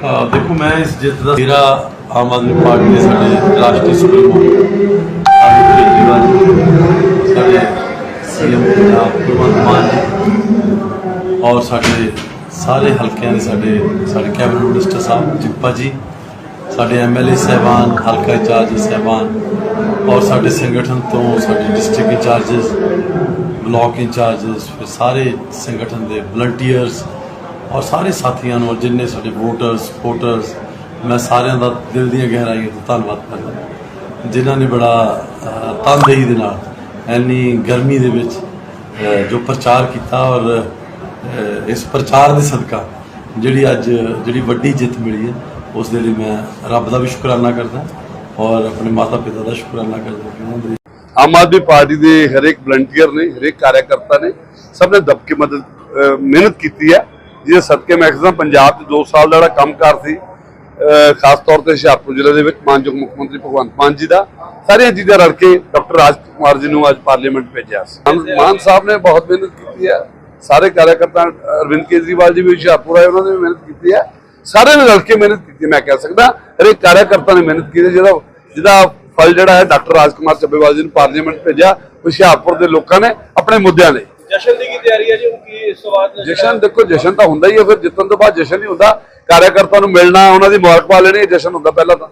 ਦੇਖੋ ਮੈਂ ਇਸ ਜਿੱਤ ਦਾ ਮੇਰਾ ਆਮ ਆਦਮੀ ਪਾਰਟੀ ਦੇ ਸਾਡੇ ਰਾਸ਼ਟਰੀ ਸੁਪਰੀਮੋ ਅਰਵਿੰਦ ਕੇਜਰੀਵਾਲ ਜੀ, ਸਾਡੇ ਸੀਐਮ ਪੰਜਾਬ ਭਗਵੰਤ ਮਾਨ ਜੀ ਔਰ ਸਾਡੇ ਸਾਰੇ ਹਲਕਿਆਂ ਦੇ ਸਾਡੇ ਸਾਡੇ ਕੈਬਨਿਟ ਮਿਨਿਸਟਰ ਸਾਹਿਬ ਜਿੱਪਾ ਜੀ ਸਾਡੇ ਐਮਐਲਏ ਸਹਿਬਾਨ ਹਲਕਾ ਇੰਚਾਰਜ ਸਹਿਬਾਨ ਔਰ ਸਾਡੇ ਸੰਗਠਨ ਤੋਂ ਸਾਡੇ ਡਿਸਟ੍ਰਿਕਟ ਇੰਚਾਰਜਸ ਬਲਾਕ ਇੰਚਾਰਜਸ ਫਿਰ ਸਾਰੇ ਸੰਗਠਨ ਦੇ ਵਲੰਟੀਅਰਸ ਔਰ ਸਾਰੇ ਸਾਥੀਆਂ ਨੂੰ ਔਰ ਜਿੰਨੇ ਸਾਡੇ ਵੋਟਰਸ ਸਪੋਰਟਰਸ ਮੈਂ ਸਾਰਿਆਂ ਦਾ ਦਿਲ ਦੀਆਂ ਗਹਿਰਾਈਆਂ ਤੋਂ ਧੰਨਵਾਦ ਕਰਦਾ ਜਿਨ੍ਹਾਂ ਨੇ ਬੜਾ ਤਨਦੇਹੀ ਦੇ ਨਾਲ ਇੰਨੀ ਗਰਮੀ ਦੇ ਵਿੱਚ ਜੋ ਪ੍ਰਚਾਰ ਕੀਤਾ ਔਰ ਇਸ ਪ੍ਰਚਾਰ ਦੇ ਸਦਕਾ ਜਿਹੜੀ ਅੱਜ ਜਿਹੜੀ ਵੱਡੀ ਜਿੱਤ ਮਿਲੀ ਹੈ, ਉਸ ਦੇ ਲਈ ਮੈਂ ਰੱਬ ਦਾ ਵੀ ਸ਼ੁਕਰਾਨਾ ਕਰਦਾ ਔਰ ਆਪਣੇ ਮਾਤਾ ਪਿਤਾ ਦਾ ਸ਼ੁਕਰਾਨਾ ਕਰਦਾ ਕਿ ਉਹਨਾਂ ਦੇ ਆਮ ਆਦਮੀ ਪਾਰਟੀ ਦੇ ਹਰੇਕ ਵਲੰਟੀਅਰ ਨੇ, ਹਰੇਕ ਕਾਰਜਕਰਤਾ ਨੇ ਸਭ ਨੇ ਦਬ ਕੇ ਮਦਦ ਮਿਹਨਤ ਕੀਤੀ ਹੈ। ਜਿਹਦੇ ਸਦਕੇ ਮੈਕਸਿਮਮ ਪੰਜਾਬ 'ਚ 2 ਸਾਲ ਦਾ ਜਿਹੜਾ ਕੰਮਕਾਰ ਸੀ ਖਾਸ ਤੌਰ ਤੇ ਹੁਸ਼ਿਆਰਪੁਰ ਜ਼ਿਲ੍ਹੇ ਦੇ ਵਿੱਚ, ਮਾਨਯੋਗ ਮੁੱਖ ਮੰਤਰੀ ਭਗਵੰਤ ਮਾਨ ਜੀ ਦਾ, ਸਾਰੀਆਂ ਚੀਜ਼ਾਂ ਰਲ ਕੇ ਡਾਕਟਰ ਰਾਜ ਕੁਮਾਰ ਜੀ ਨੂੰ ਅੱਜ ਪਾਰਲੀਮੈਂਟ ਭੇਜਿਆ ਸੀ। ਮਾਨ- ਸਾਹਿਬ ਨੇ ਬਹੁਤ ਮਿਹਨਤ ਕੀਤੀ ਹੈ, ਸਾਰੇ ਕਾਰਜਕਰਤਾ ਅਰਵਿੰਦ ਕੇਜਰੀਵਾਲ ਜੀ ਵੀ ਹੁਸ਼ਿਆਰਪੁਰ ਆਏ, ਉਹਨਾਂ ਨੇ ਵੀ ਮਿਹਨਤ ਕੀਤੀ ਹੈ, ਸਾਰਿਆਂ ਨੇ ਰਲ ਕੇ ਮਿਹਨਤ ਕੀਤੀ ਮੈਂ ਕਹਿ ਸਕਦਾ, ਹਰੇਕ ਕਾਰਜਕਰਤਾ ਨੇ ਮਿਹਨਤ ਕੀਤੀ ਜਿਹੜਾ ਜਿਹਦਾ ਫਲ ਜਿਹੜਾ ਹੈ ਡਾਕਟਰ ਰਾਜ ਕੁਮਾਰ ਚੱਬੇਵਾਲ ਜੀ ਨੂੰ ਪਾਰਲੀਮੈਂਟ ਭੇਜਿਆ, ਹੁਸ਼ਿਆਰਪੁਰ ਦੇ ਲੋਕਾਂ ਨੇ, ਆਪਣੇ ਮੁੱਦਿਆਂ ਲਈ। ਜਸ਼ਨ ਦੀ ਕੀ ਤਿਆਰੀ ਹੈ ਜੀ? ਹੁਣ ਕੀ ਇਸ ਤੋਂ ਬਾਅਦ? ਜਸ਼ਨ ਦੇਖੋ, ਜਸ਼ਨ ਤਾਂ ਹੁੰਦਾ ਹੀ ਹੈ, ਫਿਰ ਜਿੱਤਣ ਤੋਂ ਬਾਅਦ ਜਸ਼ਨ ਹੀ ਹੁੰਦਾ। ਕਾਰਜਕਰਤਾ ਨੂੰ ਮਿਲਣਾ, ਉਹਨਾਂ ਦੀ ਮੁਬਾਰਕਬਾਦ ਲੈਣੀ ਇਹ ਜਸ਼ਨ ਹੁੰਦਾ ਪਹਿਲਾਂ ਤਾਂ।